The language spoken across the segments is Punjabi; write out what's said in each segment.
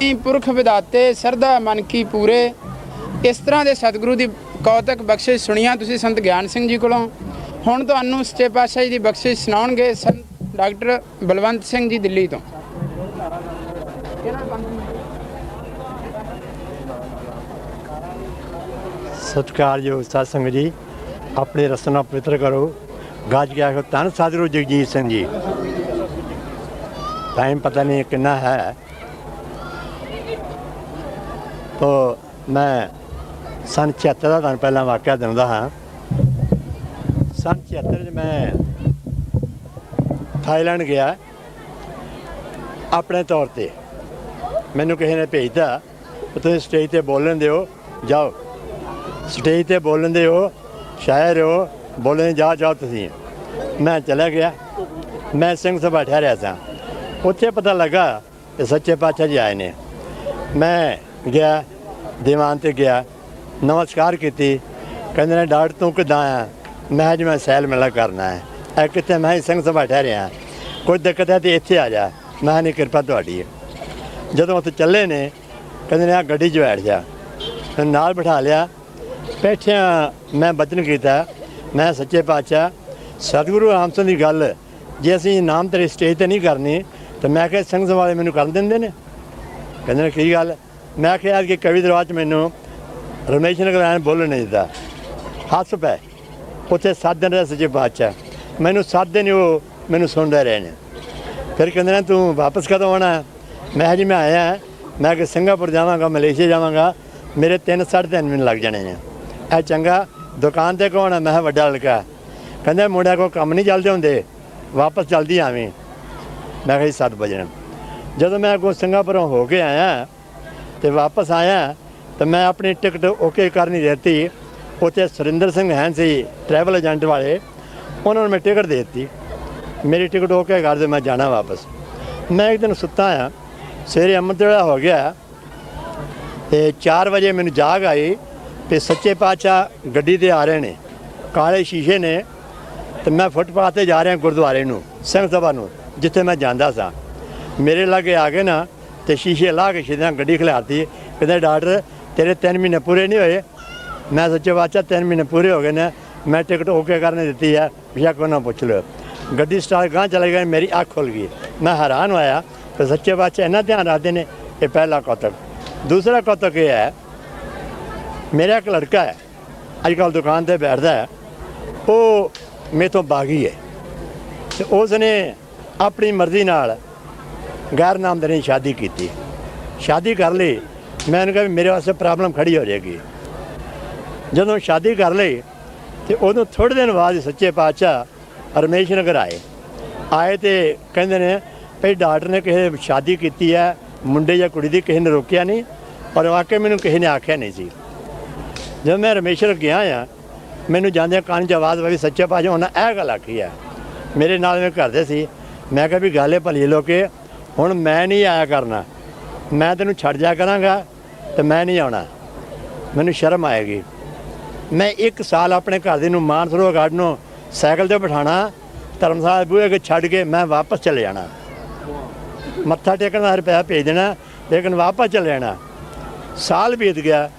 ਨੀ ਪੁਰਖ ਵਿਦਾਤੇ, ਸਰਦਾ ਮਨ ਕੀ ਪੂਰੇ। ਇਸ ਤਰ੍ਹਾਂ ਦੇ ਸਤਿਗੁਰੂ ਦੀ ਕੌਤਕ ਬਖਸ਼ਿਸ਼ ਸੁਣੀਆਂ ਤੁਸੀਂ ਸੰਤ ਗਿਆਨ ਸਿੰਘ ਜੀ ਕੋਲੋਂ। ਹੁਣ ਤੁਹਾਨੂੰ ਸੱਚੇ ਪਾਤਸ਼ਾਹ ਜੀ ਦੀ ਬਖਸ਼ਿਸ਼ ਸੁਣਾਉਣਗੇ ਸੰਤ ਡਾਕਟਰ ਬਲਵੰਤ ਸਿੰਘ ਜੀ ਦਿੱਲੀ ਤੋਂ। ਸਤਿਕਾਰਯੋਗ ਸਾਧ ਸੰਗਤ ਜੀ, ਆਪਣੇ ਰਸਨਾ ਪਵਿੱਤਰ ਕਰੋ। ਗੱਜ ਗਿਆ ਧੰਨ ਸਾਧੂ ਜਗਜੀਤ ਸਿੰਘ ਜੀ। ਟਾਈਮ ਪਤਾ ਨਹੀਂ ਕਿੰਨਾ ਹੈ। ਤੋ ਮੈਂ ਸੰਨ 76 ਦਾ ਤੁਹਾਨੂੰ ਪਹਿਲਾਂ ਵਾਕਿਆ ਦਿੰਦਾ ਹਾਂ। ਸੰਨ 76 ਚ ਮੈਂ ਥਾਈਲੈਂਡ ਗਿਆ, ਆਪਣੇ ਤੌਰ ਤੇ। ਮੈਨੂੰ ਕਿਸੇ ਨੇ ਭੇਜਤਾ ਕਿ ਤੁਸੀਂ ਸਟੇਜ ਤੇ ਬੋਲਣ ਦਿਓ, ਜਾਓ। ਸਟੇਜ ਤੇ ਬੋਲਣ ਦੇ ਹੋ ਸ਼ਾਇਰ ਹੋ, ਬੋਲਣ ਜਾ ਜਾਓ ਤੁਸੀਂ। ਮੈਂ ਚਲਾ ਗਿਆ। ਮੈਂ ਸਿੰਘ ਸਭਾ ਠਹਿਰਿਆ ਸਾਂ। ਉੱਥੇ ਪਤਾ ਲੱਗਾ ਕਿ ਸੱਚੇ ਪਾਤਸ਼ਾਹ ਜੀ ਆਏ ਨੇ। ਮੈਂ ਗਿਆ, ਦੀਵਾਨ ਤੇ ਗਿਆ, ਨਮਸਕਾਰ ਕੀਤੀ, ਕਹਿੰਦੇ ਨੇ, ਡਾਕਟਰ, ਤੂੰ ਕਿੱਦਾਂ ਆ? ਮੈਂ ਅੱਜ ਮੈਂ ਸੈਲ ਮੇਲਾ ਕਰਨਾ ਹੈ ਇਹ ਕਿੱਥੇ? ਮੈਂ ਸਿੰਘ ਸਭਾ ਠਹਿਰਿਆ ਕੋਈ ਦਿੱਕਤ ਹੈ ਤੇ ਇੱਥੇ ਆ ਜਾ। ਮੈਂ ਨਹੀਂ, ਕਿਰਪਾ ਤੁਹਾਡੀ ਜਦੋਂ ਉੱਥੇ ਚੱਲੇ ਨੇ, ਕਹਿੰਦੇ ਨੇ ਆ ਗੱਡੀ 'ਚ ਬੈਠ ਜਾ। ਨਾਲ ਬਿਠਾ ਲਿਆ। ਬੈਠਿਆ ਮੈਂ ਬਚਨ ਕੀਤਾ। ਮੈਂ ਸੱਚੇ ਪਾਤਸ਼ਾਹ, ਸਤਿਗੁਰੂ ਰਾਮਚੰਦ ਦੀ ਗੱਲ, ਜੇ ਅਸੀਂ ਨਾਮ ਤੇਰੇ ਸਟੇਜ ਤੇ ਨਹੀਂ ਕਰਨੀ, ਤਾਂ ਮੈਂ ਕਿਹਾ ਸੰਗਤ ਵਾਲੇ ਮੈਨੂੰ ਕਰ ਦਿੰਦੇ ਨੇ? ਕਹਿੰਦੇ ਨੇ, ਕੀ ਗੱਲ? ਮੈਂ ਕਿਹਾ ਕਿ ਕਵੀ ਦਰਬਾਰ ਚ ਮੈਨੂੰ ਰਮੇਸ਼ ਨਗਰ ਆਇਆ ਬੋਲਣ ਨਹੀਂ ਦਿੱਤਾ। ਹੱਸ ਪੈ। ਉੱਥੇ ਸੱਤ ਦਿਨ ਰਹੇ ਸੱਚੇ ਪਾਤਸ਼ਾਹ ਮੈਨੂੰ ਸੱਤ ਦਿਨ ਉਹ ਮੈਨੂੰ ਸੁਣਦੇ ਰਹੇ ਨੇ। ਫਿਰ ਕਹਿੰਦੇ ਨੇ, ਤੂੰ ਵਾਪਸ ਕਦੋਂ ਆਉਣਾ? ਮੈਂ ਕਿਹਾ ਜੀ, ਮੈਂ ਆਇਆ। ਮੈਂ ਕਿ ਸਿੰਗਾਪੁਰ ਜਾਵਾਂਗਾ, ਮਲੇਸ਼ੀਆ ਜਾਵਾਂਗਾ। ਮੇਰੇ 3 ਸਾਢੇ ਤਿੰਨ ਮਹੀਨੇ ਲੱਗ ਜਾਣੇ ਨੇ। ਇਹ ਚੰਗਾ, ਦੁਕਾਨ ਤੇ ਕੌਣ ਹੈ ਮੈਂ ਕਿਹਾ, ਵੱਡਾ ਲੜਕਾ। ਕਹਿੰਦਾ, ਮੁੰਡਿਆਂ ਕੋ ਕੰਮ ਨਹੀਂ ਚੱਲਦੇ ਹੁੰਦੇ। ਵਾਪਸ ਜਲਦੀ ਆਵੀਂ ਮੈਂ ਕਿਹਾ ਜੀ, ਸੱਤ ਵਜੇ। ਜਦੋਂ ਮੈਂ ਕੋ ਸਿੰਗਾਪੁਰੋਂ ਹੋ ਕੇ ਆਇਆ ਤੇ ਵਾਪਸ ਆਇਆ ਤਾਂ ਮੈਂ ਆਪਣੀ ਟਿਕਟ ਓਕੇ ਕਰਨੀ ਨਹੀਂ ਦਿੱਤੀ। ਉੱਥੇ ਸੁਰਿੰਦਰ ਸਿੰਘ ਹੈਨ ਸੀ ਟਰੈਵਲ ਏਜੰਟ ਵਾਲੇ, ਉਹਨਾਂ ਨੂੰ ਮੈਂ ਟਿਕਟ ਦੇ ਦਿੱਤੀ। ਮੇਰੀ ਟਿਕਟ ਓਕੇ ਕਰ ਦੇ, ਮੈਂ ਜਾਣਾ ਵਾਪਸ। ਮੈਂ ਇੱਕ ਦਿਨ ਸੁੱਤਾ ਆ, ਸਵੇਰੇ ਅੰਮ੍ਰਿਤ ਹੋ ਗਿਆ। ਤੇ 4 ਵਜੇ ਮੈਨੂੰ ਜਾਗ ਆਈ ਤੇ ਸੱਚੇ ਪਾਤਸ਼ਾਹ ਗੱਡੀ ਤੇ ਆ ਰਹੇ ਨੇ, ਕਾਲੇ ਸ਼ੀਸ਼ੇ ਨੇ। ਤੇ ਮੈਂ ਫੁੱਟਪਾਥ ਤੇ ਜਾ ਰਿਹਾ ਗੁਰਦੁਆਰੇ ਨੂੰ, ਸਿੰਘ ਸਭਾ ਨੂੰ, ਜਿੱਥੇ ਮੈਂ ਜਾਂਦਾ ਸਾਂ। ਮੇਰੇ ਲਾਗੇ ਆ ਗਏ ਨਾ ਤੇ ਸ਼ੀਸ਼ੇ ਲਾ ਕੇ ਸਿੱਧਾ ਗੱਡੀ ਖਿਲਾਰਤੀ। ਕਹਿੰਦੇ, ਡਾਕਟਰ, ਤੇਰੇ 3 ਮਹੀਨੇ ਪੂਰੇ ਨਹੀਂ ਹੋਏ। ਮੈਂ ਸੱਚੇ ਪਾਤਸ਼ਾਹ 3 ਮਹੀਨੇ ਪੂਰੇ ਹੋ ਗਏ ਨੇ। ਮੈਂ ਟਿਕਟ ਓਕੇ ਕਰਨੇ ਦਿੱਤੀ ਹੈ। ਬਿਸ਼ੱਕ ਉਹਨਾਂ ਪੁੱਛ ਲਿਓ। ਗੱਡੀ ਸਟਾਰਟ ਗਾਂ ਚਲੇ ਗਏ ਮੇਰੀ ਅੱਖ ਖੁੱਲ ਗਈ। ਮੈਂ ਹੈਰਾਨ ਹੋਇਆ। ਕਿ ਸੱਚੇ ਪਾਤਸ਼ਾਹ ਇੰਨਾ ਧਿਆਨ ਰੱਖਦੇ ਨੇ ਇਹ ਪਹਿਲਾ ਕੌਤਕ। ਦੂਸਰਾ ਕੌਤਕ ਇਹ ਹੈ, ਮੇਰਾ ਇੱਕ ਲੜਕਾ ਹੈ ਅੱਜ ਕੱਲ੍ਹ ਦੁਕਾਨ ਤੇ ਬੈਠਦਾ ਹੈ। ਉਹ ਮੇਥੋਂ ਬਾਗੀ ਹੈ। ਤੇ ਉਸ ਨੇ ਆਪਣੀ ਮਰਜ਼ੀ ਨਾਲ ਗੈਰ ਨਾਮਦਾਰੀ ਸ਼ਾਦੀ ਕੀਤੀ। ਸ਼ਾਦੀ ਕਰ ਲਈ। ਮੈਂ ਉਹਨੂੰ ਕਿਹਾ ਵੀ ਮੇਰੇ ਵਾਸਤੇ ਪ੍ਰੋਬਲਮ ਖੜੀ ਹੋ ਜਾਏਗੀ। ਜਦੋਂ ਸ਼ਾਦੀ ਕਰ ਲਈ ਤੇ ਉਦੋਂ ਥੋੜੇ ਦਿਨ ਬਾਅਦ ਸੱਚੇ ਪਾਤਸ਼ਾਹ ਰਮੇਸ਼ ਨਗਰ ਆਏ। ਆਏ ਤੇ ਕਹਿੰਦੇ ਨੇ, ਭਈ ਡਾਕਟਰ ਨੇ ਕਿਸੇ ਸ਼ਾਦੀ ਕੀਤੀ ਹੈ, ਮੁੰਡੇ ਜਾਂ ਕੁੜੀ ਦੀ ਕਿਸੇ ਨੇ ਰੋਕਿਆ ਨਹੀਂ ਔਰ ਵਾਕਿਆ ਮੈਨੂੰ ਕਿਸੇ ਨੇ ਆਖਿਆ ਨਹੀਂ ਸੀ। ਜਦੋਂ ਮੈਂ ਰਮੇਸ਼ਰ ਗਿਆ ਆ ਮੈਨੂੰ ਜਾਂਦੇ ਕੰਨ 'ਚ ਆਵਾਜ਼ ਪਈ ਸੱਚੇ ਪਾਤਸ਼ਾਹ, ਉਹਨਾਂ ਇਹ ਗੱਲ ਆਖੀ ਹੈ। ਮੇਰੇ ਨਾਲ ਮੈਂ ਕਰਦੇ ਸੀ। ਮੈਂ ਕਿਹਾ ਵੀ ਗਾਲੇ ਭਲੀ ਲੋਕੇ ਹੁਣ ਮੈਂ ਨਹੀਂ ਆਇਆ ਕਰਨਾ। ਮੈਂ ਤੈਨੂੰ ਛੱਡ ਜਾ ਕਰਾਂਗਾ ਤੇ ਮੈਂ ਨਹੀਂ ਆਉਣਾ। ਮੈਨੂੰ ਸ਼ਰਮ ਆਏਗੀ। ਮੈਂ ਇੱਕ ਸਾਲ ਆਪਣੇ ਘਰ ਦੇ ਨੂੰ ਮਾਨਸਰੋ ਗਾਰਡ ਨੂੰ ਸਾਈਕਲ ਤੇ ਬਿਠਾਣਾ ਧਰਮਸਾਲ ਬੂਹੇ ਅੱਗੇ ਛੱਡ ਕੇ ਮੈਂ ਵਾਪਸ ਚਲੇ ਜਾਣਾ। ਮੱਥਾ ਟੇਕਣ ਦਾ ਰੁਪਇਆ ਭੇਜ ਦੇਣਾ, ਲੇਕਿਨ ਵਾਪਸ ਚਲੇ ਜਾਣਾ। ਸਾਲ ਬੀਤ ਗਿਆ।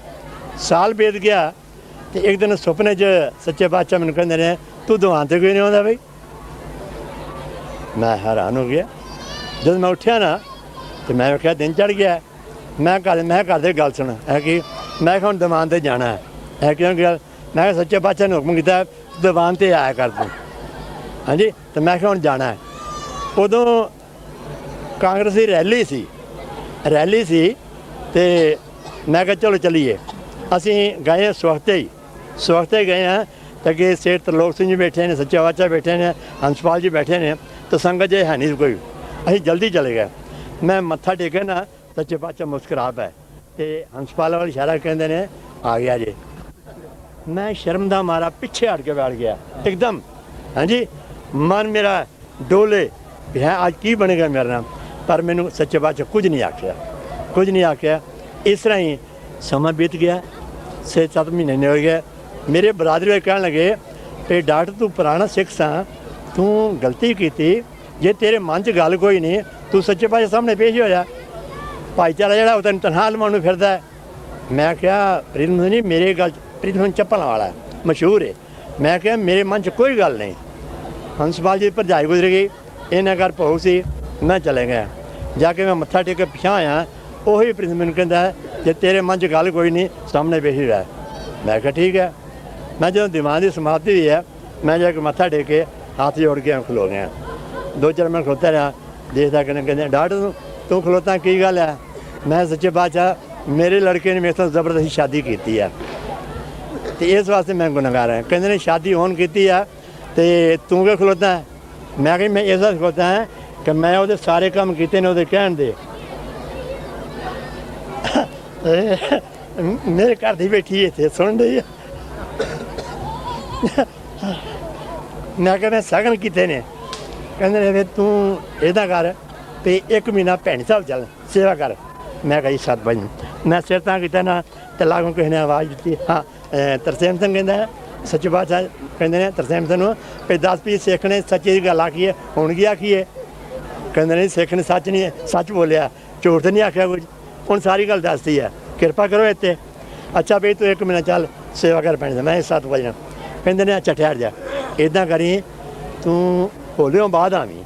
ਸਾਲ ਬੀਤ ਗਿਆ ਤੇ ਇੱਕ ਦਿਨ ਸੁਪਨੇ 'ਚ ਸੱਚੇ ਬਾਦਸ਼ਾਹ ਮੈਨੂੰ ਕਹਿੰਦੇ ਨੇ, ਤੂੰ ਦੁਕਾਨ ਤੇ ਕੋਈ ਨਹੀਂ ਆਉਂਦਾ ਬਈ? ਮੈਂ ਹੈਰਾਨ ਹੋ ਗਿਆ। ਜਦੋਂ ਮੈਂ ਉੱਠਿਆ ਨਾ, ਤੇ ਮੈਂ ਕਿਹਾ ਦਿਨ ਚੜ ਗਿਆ। ਮੈਂ ਘਰ ਮੈਂ ਘਰ ਦੇ ਗੱਲ ਸੁਣ। ਹੈ ਕਿ ਮੈਂ ਕਿਹਾ ਹੁਣ ਦੀਵਾਨ ਤੇ ਜਾਣਾ ਹੈ। ਹੈ ਕਿਉਂ ਗੱਲ ਮੈਂ ਕਿਹਾ ਸੱਚੇ ਪਾਤਸ਼ਾਹ ਨੇ ਹੁਕਮ ਕੀਤਾ ਦੀਵਾਨ ਤੇ ਆਇਆ ਕਰ ਤੂੰ। ਹਾਂਜੀ? ਤੇ ਮੈਂ ਕਿਹਾ ਹੁਣ ਜਾਣਾ ਹੈ। ਉਦੋਂ ਕਾਂਗਰਸ ਦੀ ਰੈਲੀ ਸੀ। ਰੈਲੀ ਸੀ ਤੇ ਮੈਂ ਕਿਹਾ ਚਲੋ ਚਲੀਏ। ਅਸੀਂ ਗਏ ਸਵਖਤੇ ਹੀ। ਸਵਖਤੇ ਗਏ ਆ ਤਾਂ ਕਿ ਸੇਠ ਤਰਲੋਕ ਸਿੰਘ ਜੀ ਬੈਠੇ ਨੇ, ਸੱਚਾ ਬਾਦਸ਼ਾਹ ਬੈਠੇ ਨੇ, ਹੰਸਪਾਲ ਜੀ ਬੈਠੇ ਨੇ। ਤਾਂ ਸੰਗਤ ਜੇ ਹੈ ਨਹੀਂ ਕੋਈ। ਅਸੀਂ ਜਲਦੀ ਚਲੇ ਗਏ। ਮੈਂ ਮੱਥਾ ਟੇਕਿਆ ਨਾ ਸੱਚੇ ਬਾਦਸ਼ਾਹ ਮੁਸਕਰਾ ਪਏ ਤੇ ਹੰਸਪਾਲ ਵਾਲ ਇਸ਼ਾਰਾ ਕਹਿੰਦੇ ਨੇ, ਆ ਗਿਆ ਜੀ। ਮੈਂ ਸ਼ਰਮ ਦਾ ਮਾਰਾ ਪਿੱਛੇ ਹਟ ਕੇ ਬੈਠ ਗਿਆ। ਇੱਕਦਮ। ਹਾਂਜੀ? ਮਨ ਮੇਰਾ ਡੋਲੇ। ਵੀ ਹੈ ਅੱਜ ਕੀ ਬਣੇਗਾ ਮੇਰੇ ਨਾਲ? ਪਰ ਮੈਨੂੰ ਸੱਚੇ ਪਾਤਸ਼ਾਹ ਕੁਝ ਨਹੀਂ ਆਖਿਆ। ਕੁਝ ਨਹੀਂ ਆਖਿਆ। ਇਸ ਤਰ੍ਹਾਂ ਹੀ ਸਮਾਂ ਬੀਤ ਗਿਆ। ਛੇ ਸੱਤ ਮਹੀਨੇ ਨੇ ਹੋ ਗਏ। ਮੇਰੇ ਬਰਾਦਰੀ ਵਾਲੇ ਕਹਿਣ ਲੱਗੇ, ਤੇ ਡਾਕਟਰ ਤੂੰ ਪੁਰਾਣਾ ਸਿੱਖ ਸਾਂ। ਤੂੰ ਗਲਤੀ ਕੀਤੀ। ਜੇ ਤੇਰੇ ਮਨ 'ਚ ਗੱਲ ਕੋਈ ਨਹੀਂ, ਤੂੰ ਸੱਚੇ ਪਾਤਸ਼ਾਹ ਸਾਹਮਣੇ ਪੇਸ਼ ਹੋ ਜਾ। ਭਾਈਚਾਰਾ ਜਿਹੜਾ ਉਹ ਤੈਨੂੰ ਤਨਹਾ ਲਵਾਉਣ ਨੂੰ ਫਿਰਦਾ ਹੈ। ਮੈਂ ਕਿਹਾ, ਪ੍ਰੀਤਮ ਨਹੀਂ ਮੇਰੇ ਗੱਲ 'ਚ- ਪ੍ਰੀਤਮ ਚੱਪਲਾਂ ਵਾਲਾ ਮਸ਼ਹੂਰ ਹੈ। ਮੈਂ ਕਿਹਾ, ਮੇਰੇ ਮਨ 'ਚ ਕੋਈ ਗੱਲ ਨਹੀਂ। ਹੰਸਪਾਲ ਜੀ ਭਰਜਾਈ ਗੁਜ਼ਰ ਗਈ। ਇਹਨਾਂ ਘਰ ਭੋਗ ਸੀ। ਮੈਂ ਚਲੇ ਗਿਆ। ਜਾ ਕੇ ਮੈਂ ਮੱਥਾ ਟੇਕ ਕੇ ਪਿਛਾਂ ਆਇਆ। ਉਹੀ ਪ੍ਰੀਤਮ ਨੂੰ ਕਹਿੰਦਾ ਜੇ ਤੇਰੇ ਮਨ 'ਚ ਗੱਲ ਕੋਈ ਨਹੀਂ, ਸਾਹਮਣੇ ਬੈਠੀ ਰਹਿ ਮੈਂ ਕਿਹਾ, ਠੀਕ ਹੈ। ਮੈਂ ਜਦੋਂ ਦਿਮਾਗ ਦੀ ਸਮਾਪਤੀ ਹੋਈ ਹੈ, ਮੈਂ ਜਾ ਕੇ ਮੱਥਾ ਟੇਕ ਕੇ ਹੱਥ ਜੋੜ ਕੇ ਖਲੋ ਗਿਆ। ਦੋ ਚਾਰ ਮਿੰਟ ਖਲੋਤਾ ਰਿਹਾ, ਦੇਖਦਾ ਕਹਿੰਦੇ ਕਹਿੰਦੇ, ਡਾਕਟਰ ਤੂੰ ਖਲੋਤਾ, ਕੀ ਗੱਲ ਹੈ? ਮੈਂ ਸੱਚੇ ਬਾਦਸ਼ਾਹ ਮੇਰੇ ਲੜਕੇ ਨੇ ਮੇਰੇ ਤੋਂ ਜ਼ਬਰਦਸਤੀ ਸ਼ਾਦੀ ਕੀਤੀ ਹੈ। ਤੇ ਇਸ ਵਾਸਤੇ ਮੈਂ ਗੁਨਾਹਗਾਰ ਹਾਂ। ਕਹਿੰਦੇ ਨੇ, ਸ਼ਾਦੀ ਹੋਣ ਕੀਤੀ ਆ ਤੇ ਤੂੰ ਕਿ ਖਲੋਤਾ ਮੈਂ ਕਿਹਾ, ਮੈਂ ਇਸ ਵਾਸਤੇ ਖਲੋਤਾ ਹਾਂ ਕਿ ਮੈਂ ਉਹਦੇ ਸਾਰੇ ਕੰਮ ਕੀਤੇ ਨੇ ਉਹਦੇ ਕਹਿਣ ਦੇ। ਮੇਰੇ ਘਰ ਦੀ ਬੈਠੀ ਇੱਥੇ, ਸੁਣ ਰਹੀ ਆ ਮੈਂ ਕਿਹਾ ਮੈਂ ਸਗਨ ਕੀਤੇ ਨੇ। ਕਹਿੰਦੇ ਨੇ ਵੀ ਤੂੰ ਇਹਦਾ ਕਰ ਤੇ ਇੱਕ ਮਹੀਨਾ ਭੈਣ ਸਾਹਿਬ ਚੱਲ, ਸੇਵਾ ਕਰ। ਮੈਂ ਕਹੀ ਸਤ ਭਾਈ ਮੈਂ ਸਿਰ ਤਾਂ ਕੀਤਾ ਨਾ, ਤੇ ਲਾਗੋਂ ਕਿਸੇ ਨੇ ਆਵਾਜ਼ ਦਿੱਤੀ। ਹਾਂ ਤਰਸੇਮ ਸਿੰਘ ਕਹਿੰਦਾ, ਸੱਚੇ ਬਾਦਸ਼ਾਹ ਕਹਿੰਦੇ ਨੇ, ਤਰਸੇਮ ਸਿੰਘ ਨੂੰ, ਵੀ 10 ਪੀ ਸਿੱਖ ਨੇ ਸੱਚੀ ਦੀ ਗੱਲ ਆਖੀਏ ਹੁਣ ਕੀ ਆਖੀਏ ਕਹਿੰਦੇ ਨੇ, ਸਿੱਖ ਨੇ ਸੱਚ ਨਹੀਂ, ਸੱਚ ਬੋਲਿਆ, ਝੂਠ ਤਾਂ ਨਹੀਂ ਆਖਿਆ ਕੁਝ। ਹੁਣ ਸਾਰੀ ਗੱਲ ਦੱਸਦੀ ਹੈ। ਕਿਰਪਾ ਕਰੋ ਇੱਥੇ। ਅੱਛਾ ਬਈ ਤੂੰ ਇੱਕ ਮਹੀਨਾ ਚੱਲ, ਸੇਵਾ ਕਰ ਪੈਣੀ ਮੈਂ 7 ਵਜੇ ਕਹਿੰਦੇ ਨੇ, ਅੱਛਾ, ਠਹਿਰ ਜਾ। ਇਦਾਂ ਕਰੀ, ਤੂੰ ਹੋਲਿਓਂ ਬਾਅਦ ਆਵੀਂ।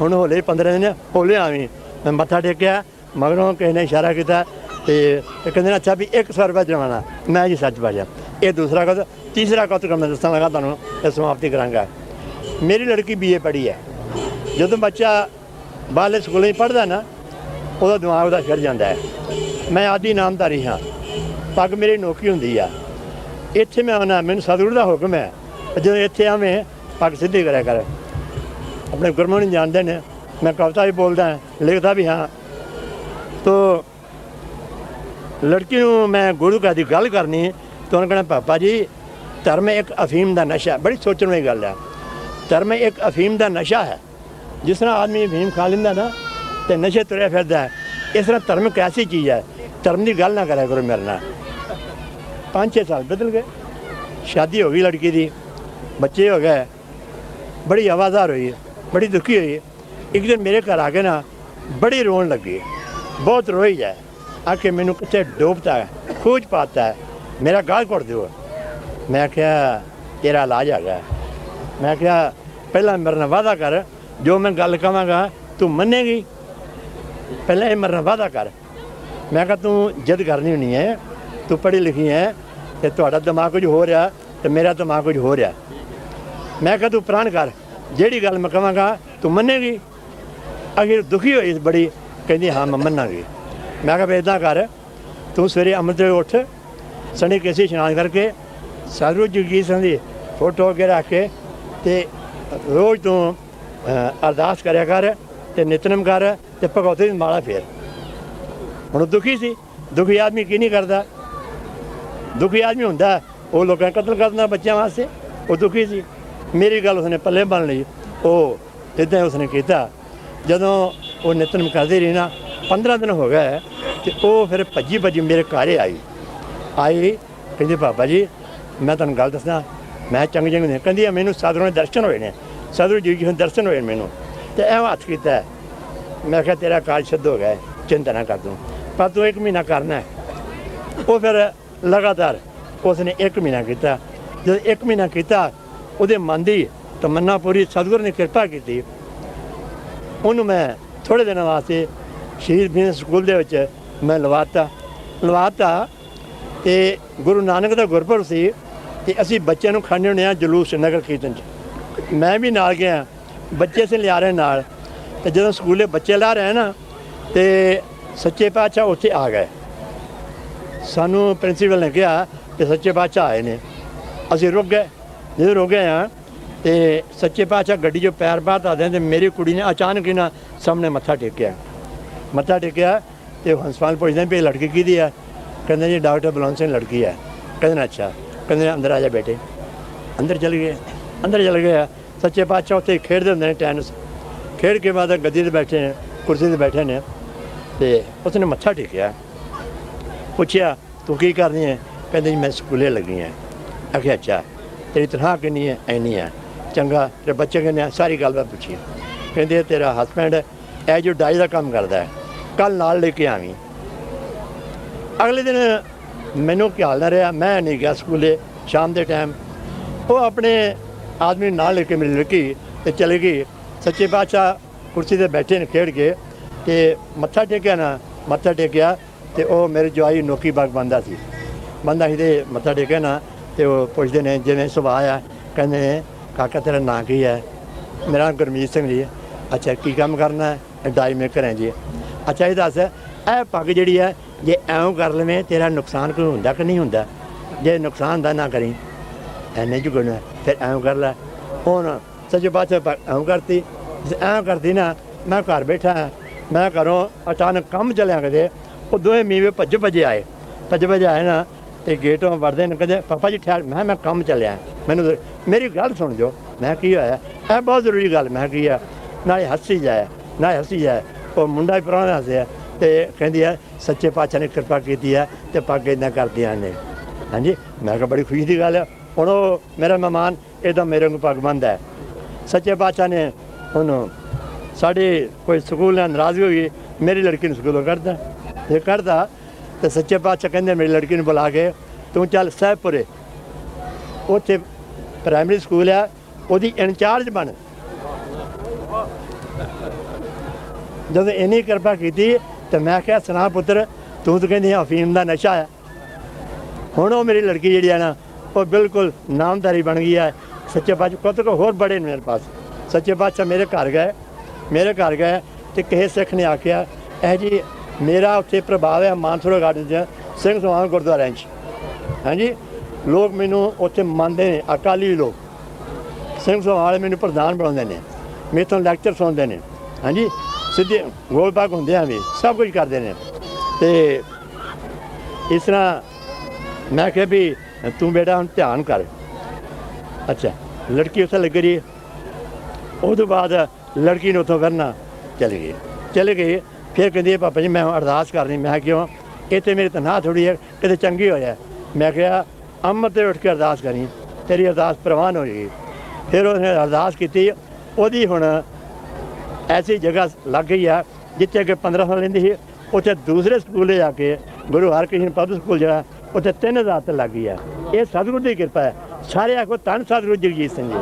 ਹੁਣ ਹੋਲੇ 15 ਦਿਨ ਹੋਲੇ ਆਵੀਂ। ਮੈਂ ਮੱਥਾ ਟੇਕਿਆ, ਮਗਰੋਂ ਕਿਸੇ ਨੇ ਇਸ਼ਾਰਾ ਕੀਤਾ ਤੇ ਕਹਿੰਦੇ ਨੇ, ਅੱਛਾ ਵੀ 100 ਰੁਪਏ ਜੁਰਮਾਨਾ ਮੈਂ ਜੀ ਸੱਚ ਬਾਜਿਆ ਇਹ ਦੂਸਰਾ ਕਦ ਤੀਸਰਾ ਕਦ ਮੈਂ ਦੱਸਣ ਲੱਗਾ ਤੁਹਾਨੂੰ, ਇਹ ਸਮਾਪਤੀ ਕਰਾਂਗਾ। ਮੇਰੀ ਲੜਕੀ ਬੀਏ ਪੜ੍ਹੀ ਹੈ। ਜਦੋਂ ਬੱਚਾ ਬਾਹਰਲੇ ਸਕੂਲਾਂ 'ਚ ਪੜ੍ਹਦਾ ਨਾ, ਉਹਦਾ ਦਿਮਾਗ ਉਹਦਾ ਫਿਰ ਜਾਂਦਾ ਹੈ। ਮੈਂ ਆਦੀ ਨਾਮਧਾਰੀ ਹਾਂ। ਪੱਗ ਮੇਰੀ ਨੋਕੀ ਹੁੰਦੀ ਆ। ਇੱਥੇ ਮੈਂ ਆਉਣਾ, ਮੈਨੂੰ ਸਤਿਗੁਰੂ ਦਾ ਹੁਕਮ ਹੈ। ਜਦੋਂ ਇੱਥੇ ਆਵੇਂ, ਪੱਗ ਸਿੱਧੀ ਕਰਿਆ ਕਰ। ਆਪਣੇ ਗੁਰਮੁਖ ਨੂੰ ਜਾਣਦੇ ਨੇ। ਮੈਂ ਕਵਿਤਾ ਵੀ ਬੋਲਦਾ ਹਾਂ, ਲਿਖਦਾ ਵੀ ਹਾਂ। ਤੋ ਲੜਕੀ ਨੂੰ ਮੈਂ ਗੁਰੂ ਘਰ ਦੀ ਗੱਲ ਕਰਨੀ ਤਾਂ ਉਹਨਾਂ ਕਹਿਣਾ ਪਾਪਾ ਜੀ ਧਰਮ ਇੱਕ ਅਫੀਮ ਦਾ ਨਸ਼ਾ ਬੜੀ ਸੋਚਣ ਵਾਲੀ ਗੱਲ ਹੈ। ਧਰਮ ਇੱਕ ਅਫੀਮ ਦਾ ਨਸ਼ਾ ਹੈ। ਜਿਸ ਤਰ੍ਹਾਂ ਆਦਮੀ ਅਫੀਮ ਖਾ ਲੈਂਦਾ ਨਾ ਤੇ ਨਸ਼ੇ ਤੁਰਿਆ ਫਿਰਦਾ ਇਸ ਤਰ੍ਹਾਂ ਧਰਮ ਇੱਕ ਐਸੀ ਚੀਜ਼ ਹੈ। ਧਰਮ ਦੀ ਗੱਲ ਨਾ ਕਰਿਆ ਕਰੋ ਮੇਰੇ ਨਾਲ। ਪੰਜ ਛੇ ਸਾਲ ਬਦਲ ਗਏ। ਸ਼ਾਦੀ ਹੋ ਗਈ ਲੜਕੀ ਦੀ। ਬੱਚੇ ਹੋ ਗਏ। ਬੜੀ ਆਵਾਜ਼ਾਰ ਹੋਈ ਬੜੀ ਦੁਖੀ ਹੋਈ ਇੱਕ ਦਿਨ ਮੇਰੇ ਘਰ ਆ ਕੇ ਨਾ ਬੜੀ ਰੋਣ ਲੱਗੀ। ਬਹੁਤ ਰੋਈ ਹੈ। ਆ ਕੇ ਮੈਨੂੰ ਕਿੱਥੇ ਡੋਬਤਾ ਹੈ, ਖੋਜ ਪਾਤਾ ਹੈ। ਮੇਰਾ ਗਾਲ ਘੁੱਟ ਦਿਓ। ਮੈਂ ਕਿਹਾ, ਤੇਰਾ ਇਲਾਜ ਹੈਗਾ ਮੈਂ ਕਿਹਾ, ਪਹਿਲਾਂ ਮੇਰੇ ਨਾਲ ਵਾਅਦਾ ਕਰ। ਜੋ ਮੈਂ ਗੱਲ ਕਵਾਂਗਾ, ਤੂੰ ਮੰਨੇਗੀ। ਪਹਿਲਾਂ ਇਹ ਮੇਰੇ ਨਾਲ ਵਾਅਦਾ ਕਰ। ਮੈਂ ਕਿਹਾ, ਤੂੰ ਜਿੱਦ ਕਰਨੀ ਹੋਣੀ ਹੈ। ਤੂੰ ਪੜ੍ਹੀ ਲਿਖੀ ਹੈ ਤੇ ਤੁਹਾਡਾ ਦਿਮਾਗ ਕੁਝ ਹੋ ਰਿਹਾ ਤੇ ਮੇਰਾ ਦਿਮਾਗ ਕੁਝ ਹੋ ਰਿਹਾ ਮੈਂ ਕਿਹਾ, ਤੂੰ ਪ੍ਰਾਣ ਕਰ। ਜਿਹੜੀ ਗੱਲ ਮੈਂ ਕਹਾਂਗਾ, ਤੂੰ ਮੰਨੇਗੀ? ਅਖੀਰ ਦੁਖੀ ਹੋਈ ਬੜੀ, ਕਹਿੰਦੀ, ਹਾਂ, ਮੈਂ ਮੰਨਾਂਗੀ। ਮੈਂ ਕਿਹਾ, ਵੀ ਇਦਾਂ ਕਰ, ਤੂੰ ਸਵੇਰੇ ਅੰਮ੍ਰਿਤ ਵੇਲੇ ਉੱਠ, ਸਣੇ ਕਿਸੇ ਇਸ਼ਨਾਨ ਕਰਕੇ ਸਾਧੂ ਜਗੀ ਸਿੰਘ ਦੀ ਫੋਟੋ ਅੱਗੇ ਰੱਖ ਕੇ, ਤੇ ਰੋਜ਼ ਤੂੰ ਅਰਦਾਸ ਕਰਿਆ ਕਰ, ਤੇ ਨਿਤਨਮ ਕਰ, ਤੇ ਭਗਵਤੀ ਦੀ ਮਾਲਾ ਫੇਰ। ਹੁਣ ਦੁਖੀ ਸੀ। ਦੁਖੀ ਆਦਮੀ ਕੀ ਨਹੀਂ ਕਰਦਾ? ਦੁਖੀ ਆਦਮੀ ਹੁੰਦਾ, ਉਹ ਲੋਕਾਂ ਨੂੰ ਕਤਲ ਕਰਦਾ ਬੱਚਿਆਂ ਵਾਸਤੇ। ਉਹ ਦੁਖੀ ਸੀ। ਮੇਰੀ ਗੱਲ ਉਸਨੇ ਪੱਲੇ ਬੰਨ ਲਈ। ਉਹ ਇਦਾਂ ਉਸਨੇ ਕੀਤਾ। ਜਦੋਂ ਉਹ ਨਿਤਨਮ ਕਰਦੀ ਰਹੀ ਨਾ 15 ਦਿਨ ਹੋ ਗਏ ਤੇ ਉਹ ਫਿਰ ਭੱਜੀ ਭੱਜੀ ਮੇਰੇ ਘਰ ਆਈ। ਆਈ, ਕਹਿੰਦੀ, ਬਾਬਾ ਜੀ, ਮੈਂ ਤੁਹਾਨੂੰ ਗੱਲ ਦੱਸਦਾ। ਮੈਂ ਚੰਗ ਚੰਗ ਨੇ ਕਹਿੰਦੀ ਮੈਨੂੰ ਸਾਧੂ ਦੇ ਦਰਸ਼ਨ ਹੋਏ ਨੇ। ਸਾਧੂ ਜੀ ਜੀ ਦੇ ਦਰਸ਼ਨ ਹੋਏ ਨੇ ਮੈਨੂੰ। ਤੇ ਇਹ ਹੱਥ ਕੀਤਾ। ਮੈਂ ਕਿਹਾ, ਤੇਰਾ ਕਾਲ ਸ਼ੁੱਧ ਹੋ ਗਿਆ। ਚਿੰਤਾ ਨਾ ਕਰ ਦੂੰ ਪਰ ਤੂੰ ਇੱਕ ਮਹੀਨਾ ਕਰਨਾ ਉਹ ਫਿਰ ਲਗਾਤਾਰ ਉਸਨੇ ਇੱਕ ਮਹੀਨਾ ਕੀਤਾ। ਜਦੋਂ ਇੱਕ ਮਹੀਨਾ ਕੀਤਾ ਉਹਦੇ ਮਨ ਦੀ ਤਮੰਨਾ ਪੂਰੀ, ਸਤਿਗੁਰ ਨੇ ਕਿਰਪਾ ਕੀਤੀ। ਉਹਨੂੰ ਮੈਂ ਥੋੜੇ ਦਿਨਾਂ ਵਾਸਤੇ ਸ਼ਹੀਦ ਬੀਨ ਸਕੂਲ ਦੇ ਵਿੱਚ ਮੈਂ ਲਵਾਤਾ। ਲਵਾਤਾ ਤੇ ਗੁਰੂ ਨਾਨਕ ਦਾ ਗੁਰਪੁਰਬ ਸੀ ਤੇ ਅਸੀਂ ਬੱਚਿਆਂ ਨੂੰ ਖਾਣੇ ਹੁੰਦੇ ਆ ਜਲੂਸ ਨਗਰ ਕੀਰਤਨ ਚ। ਮੈਂ ਵੀ ਨਾਲ ਗਿਆ, ਬੱਚੇ ਸੇ ਲਿਆ ਰਹੇ ਨਾਲ। ਤੇ ਜਦੋਂ ਸਕੂਲੇ ਬੱਚੇ ਲਾ ਰਹੇ ਨਾ, ਤੇ ਸੱਚੇ ਪਾਤਸ਼ਾਹ ਉੱਥੇ ਆ ਗਏ। ਸਾਨੂੰ ਪ੍ਰਿੰਸੀਪਲ ਨੇ ਕਿਹਾ ਕਿ ਸੱਚੇ ਪਾਤਸ਼ਾਹ ਆਏ ਨੇ। ਅਸੀਂ ਰੁਕ ਗਏ। ਜਦੋਂ ਰੁਕ ਗਏ ਆ ਤੇ ਸੱਚੇ ਪਾਤਸ਼ਾਹ ਗੱਡੀ 'ਚੋਂ ਪੈਰ ਬਾਹਰ ਆ ਤੇ ਮੇਰੀ ਕੁੜੀ ਨੇ ਅਚਾਨਕ ਹੀ ਨਾ ਸਾਹਮਣੇ ਮੱਥਾ ਟੇਕਿਆ। ਮੱਥਾ ਟੇਕਿਆ ਤੇ ਹਸਪਤਾਲ ਹੰਸਪਾਲ ਪੁੱਛਦੇ ਵੀ ਇਹ ਲੜਕੀ ਕਿਹਦੀ ਆ? ਕਹਿੰਦੇ ਜੀ, ਡਾਕਟਰ ਬਲਵੰਤ ਸਿੰਘ ਲੜਕੀ ਹੈ ਕਹਿੰਦੇ ਨੇ ਅੱਛਾ। ਕਹਿੰਦੇ ਅੰਦਰ ਆ ਜਾ ਬੇਟੇ। ਅੰਦਰ ਚਲੇ ਗਏ। ਅੰਦਰ ਚਲੇ ਗਏ ਸੱਚੇ ਪਾਤਸ਼ਾਹ ਉੱਥੇ ਖੇਡਦੇ ਹੁੰਦੇ ਨੇ ਟੈਨਿਸ। ਖੇਡ ਕੇ ਬਾਅਦ ਗੱਦੀ ਤੇ ਬੈਠੇ ਨੇ, ਕੁਰਸੀ ਤੇ ਬੈਠੇ ਨੇ। ਤੇ ਉਸਨੇ ਮੱਥਾ ਟੇਕਿਆ। ਪੁੱਛਿਆ, ਤੂੰ ਕੀ ਕਰਨੀ ਹੈ ਕਹਿੰਦੇ ਜੀ, ਮੈਂ ਸਕੂਲੇ ਲੱਗੀ ਹਾਂ ਆਖਿਆ, ਅੱਛਾ। ਤੇਰੀ ਤਨਖਾਹ ਕਿੰਨੀ ਹੈ? ਐਨੀ ਹੈ। ਚੰਗਾ ਤੇ ਬੱਚੇ ਕਿੰਨੇ ਆ? ਸਾਰੀ ਗੱਲਬਾਤ ਪੁੱਛੀ। ਕਹਿੰਦੇ ਤੇਰਾ ਹਸਬੈਂਡ ਇਹ ਜੋ ਡਾਈ ਦਾ ਕੰਮ ਕਰਦਾ ਹੈ ਕੱਲ ਨਾਲ ਲੈ ਕੇ ਆਵੀਂ। ਅਗਲੇ ਦਿਨ ਮੈਨੂੰ ਖਿਆਲ ਨਾ ਰਿਹਾ, ਮੈਂ ਨਹੀਂ ਗਿਆ ਸਕੂਲੇ ਸ਼ਾਮ ਦੇ ਟਾਈਮ ਉਹ ਆਪਣੇ ਆਦਮੀ ਨੂੰ ਨਾਲ ਲੈ ਕੇ ਮੇਰੀ ਲੜਕੀ ਤੇ ਚਲੇ ਗਈ। ਸੱਚੇ ਬਾਦਸ਼ਾਹ ਕੁਰਸੀ ਤੇ ਬੈਠੇ ਨੇ, ਖੇਡ ਕੇ ਤੇ ਮੱਥਾ ਟੇਕਿਆ ਨਾ, ਮੱਥਾ ਟੇਕਿਆ ਤੇ ਉਹ ਮੇਰੇ ਜਵਾਈ ਨੋਕੀ ਬਾਗ ਬੰਦਾ ਸੀ। ਬੰਦਾ ਸੀ ਤੇ ਮੱਥਾ ਟੇਕਿਆ ਨਾ ਤੇ ਉਹ ਪੁੱਛਦੇ ਨੇ, ਜਿਵੇਂ ਸੁਭਾਅ ਆ। ਕਹਿੰਦੇ ਨੇ, ਕਾਕਾ, ਤੇਰਾ ਨਾਂ ਕੀ ਹੈ ਮੇਰਾ ਨਾਮ ਗੁਰਮੀਤ ਸਿੰਘ ਜੀ ਅੱਛਾ, ਕੀ ਕੰਮ ਕਰਨਾ? ਹੈ ਡਾਈ ਮੇਕਰ ਹੈ ਜੀ। ਅੱਛਾ, ਇਹ ਦੱਸ, ਇਹ ਪੱਗ ਜਿਹੜੀ ਹੈ ਜੇ ਐਂ ਕਰ ਲਵੇਂ, ਤੇਰਾ ਨੁਕਸਾਨ ਕੋਈ ਹੁੰਦਾ ਕਿ ਨਹੀਂ ਹੁੰਦਾ? ਜੇ ਨੁਕਸਾਨ ਦਾ ਨਾ ਕਰੀ। ਐਨੇ ਚੁਗਣਾ ਫਿਰ ਐਂ ਕਰ ਲੈ। ਹੁਣ ਸੱਚੇ ਬਾਤ ਐਂ ਕਰਤੀ। ਜੇ ਐਂ ਕਰਦੀ ਨਾ, ਮੈਂ ਘਰ ਬੈਠਾ ਮੈਂ ਘਰੋਂ ਅਚਾਨਕ ਕੰਮ ਚਲਿਆ ਕਦੇ ਉਹ ਦੋਵੇਂ ਮੀਵੇ ਭੱਜ ਭੱਜੇ ਆਏ। ਭੱਜ ਭੱਜ ਆਏ ਨਾ ਇਹ ਗੇਟੋਂ ਵੜਦੇ ਨੇ, ਕਹਿੰਦੇ, ਪਾਪਾ ਜੀ, ਠਹਿਰ, ਮੈਂ ਕਿਹਾ, ਮੈਂ ਕੰਮ ਚੱਲਿਆ। ਮੈਨੂੰ ਮੇਰੀ ਗੱਲ ਸੁਣ ਜੋ। ਮੈਂ ਕੀ ਹੋਇਆ? ਇਹ ਬਹੁਤ ਜ਼ਰੂਰੀ ਗੱਲ। ਮੈਂ ਕੀ ਆ? ਨਾਲੇ ਹੱਸੀ ਜਾਏ ਨਾਲੇ ਹੱਸੀ ਜਾਏ। ਉਹ ਮੁੰਡਾ ਹੀ ਪੁਰਾਣਾ ਹੱਸਿਆ ਤੇ ਕਹਿੰਦੀ ਆ, ਸੱਚੇ ਪਾਤਸ਼ਾਹ ਨੇ ਕਿਰਪਾ ਕੀਤੀ ਆ ਤੇ ਪੱਗ ਇਦਾਂ ਕਰਦੀਆਂ ਨੇ। ਹਾਂਜੀ? ਮੈਂ ਕਿਹਾ, ਬੜੀ ਖੁਸ਼ੀ ਦੀ ਗੱਲ ਆ। ਹੁਣ ਉਹ ਮੇਰਾ ਮਹਿਮਾਨ ਇਹਦਾ ਮੇਰੇ ਨੂੰ ਪੱਗ ਬੰਨ੍ਹਦਾ ਸੱਚੇ ਪਾਤਸ਼ਾਹ ਨੇ ਉਹਨੂੰ ਸਾਡੇ ਕੋਈ ਸਕੂਲ ਨਾਲ ਨਾਰਾਜ਼ਗੀ ਹੋਈ ਮੇਰੀ ਲੜਕੀ ਨੂੰ ਸਕੂਲੋਂ ਕੱਢਦਾ ਇਹ ਕੱਢਦਾ ਤੇ ਸੱਚੇ ਪਾਤਸ਼ਾਹ ਕਹਿੰਦੇ ਮੇਰੀ ਲੜਕੀ ਨੂੰ ਬੁਲਾ ਕੇ ਤੂੰ ਚੱਲ ਸਹਿਬਪੁਰੇ। ਉੱਥੇ ਪ੍ਰਾਇਮਰੀ ਸਕੂਲ ਆ, ਉਹਦੀ ਇੰਚਾਰਜ ਬਣ। ਜਦੋਂ ਇੰਨੀ ਕਿਰਪਾ ਕੀਤੀ ਤੇ ਮੈਂ ਕਿਹਾ, ਸੁਣਾ ਪੁੱਤਰ, ਤੂੰ ਤਾਂ ਕਹਿੰਦੀ ਅਫੀਮ ਦਾ ਨਸ਼ਾ ਹੈ ਹੁਣ ਉਹ ਮੇਰੀ ਲੜਕੀ ਜਿਹੜੀ ਆ ਨਾ, ਉਹ ਬਿਲਕੁਲ ਨਾਮਦਾਰੀ ਬਣ ਗਈ ਹੈ ਸੱਚੇ ਪਾਤਸ਼ਾਹ ਕੋਤ ਕੋ ਹੋਰ ਬੜੇ ਨੇ ਮੇਰੇ ਪਾਸ। ਸੱਚੇ ਪਾਤਸ਼ਾਹ ਮੇਰੇ ਘਰ ਗਏ, ਮੇਰੇ ਘਰ ਗਏ ਤੇ ਕਿਸੇ ਸਿੱਖ ਨੇ ਆਖਿਆ, ਇਹ ਜੀ ਮੇਰਾ ਉੱਥੇ ਪ੍ਰਭਾਵ ਹੈ ਮਾਨਸਰੋ ਗਾਰਡਨ 'ਚ ਸਿੰਘ ਸਮਾਨ ਗੁਰਦੁਆਰਿਆਂ 'ਚ ਹਾਂਜੀ? ਲੋਕ ਮੈਨੂੰ ਉੱਥੇ ਮੰਨਦੇ ਨੇ, ਅਕਾਲੀ ਲੋਕ। ਸਿੰਘ ਸਭਾ ਵਾਲੇ ਮੈਨੂੰ ਪ੍ਰਧਾਨ ਬਣਾਉਂਦੇ ਨੇ ਮੇਰੇ ਤੋਂ ਲੈਕਚਰ ਸੁਣਦੇ ਨੇ। ਹਾਂਜੀ? ਸਿੱਧੇ ਗੋਲਬਾਗ ਹੁੰਦੇ ਆ ਵੀ, ਸਭ ਕੁਝ ਕਰਦੇ ਨੇ। ਤੇ ਇਸ ਤਰ੍ਹਾਂ ਮੈਂ ਕਿਹਾ ਵੀ ਤੂੰ ਬੇਟਾ ਹੁਣ ਧਿਆਨ ਕਰ। ਅੱਛਾ, ਲੜਕੀ ਉੱਥੇ ਲੱਗ ਰਹੀ। ਹੈ ਉਹ ਤੋਂ ਬਾਅਦ ਲੜਕੀ ਨੂੰ ਉੱਥੋਂ ਕਰਨਾ ਚਲੇ ਗਈ ਚਲੇ ਗਈ ਫਿਰ ਕਹਿੰਦੀ ਹੈ, ਪਾਪਾ ਜੀ ਮੈਂ ਹੁਣ ਅਰਦਾਸ ਕਰਨੀ ਮੈਂ ਕਿਹਾ, ਕਿਉਂ? ਇਹ ਤੇ ਮੇਰੀ ਤਨਖਾਹ ਥੋੜੀ ਹੈ ਕਿਤੇ ਚੰਗੀ ਹੋ। ਜਾਏ ਮੈਂ ਕਿਹਾ ਅੰਮ੍ਰਿਤ ਤੇ ਉੱਠ ਕੇ ਅਰਦਾਸ ਕਰੀ ਤੇਰੀ ਅਰਦਾਸ ਪ੍ਰਵਾਨ ਹੋ ਜਾਏਗੀ। ਫਿਰ ਉਹਨੇ ਅਰਦਾਸ ਕੀਤੀ ਉਹਦੀ ਹੁਣ ਐਸੀ ਜਗ੍ਹਾ ਲੱਗ ਗਈ ਆ ਜਿੱਥੇ ਕਿ 15 ਸਾਲ ਰਹਿੰਦੀ ਸੀ ਉੱਥੇ ਦੂਸਰੇ ਸਕੂਲੇ ਜਾ ਕੇ ਗੁਰੂ ਹਰਕ੍ਰਿਸ਼ਨ ਪਬਲਿਕ ਸਕੂਲ ਜਿਹੜਾ ਉੱਥੇ 3000 ਤੇ ਲੱਗ ਗਈ ਆ। ਇਹ ਸਤਿਗੁਰੂ ਦੀ ਕਿਰਪਾ ਹੈ। ਸਾਰੇ ਆਖੋ ਤਨ ਸਤਿਗੁਰੂ ਜਗਜੀਤ ਸਿੰਘ ਜੀ।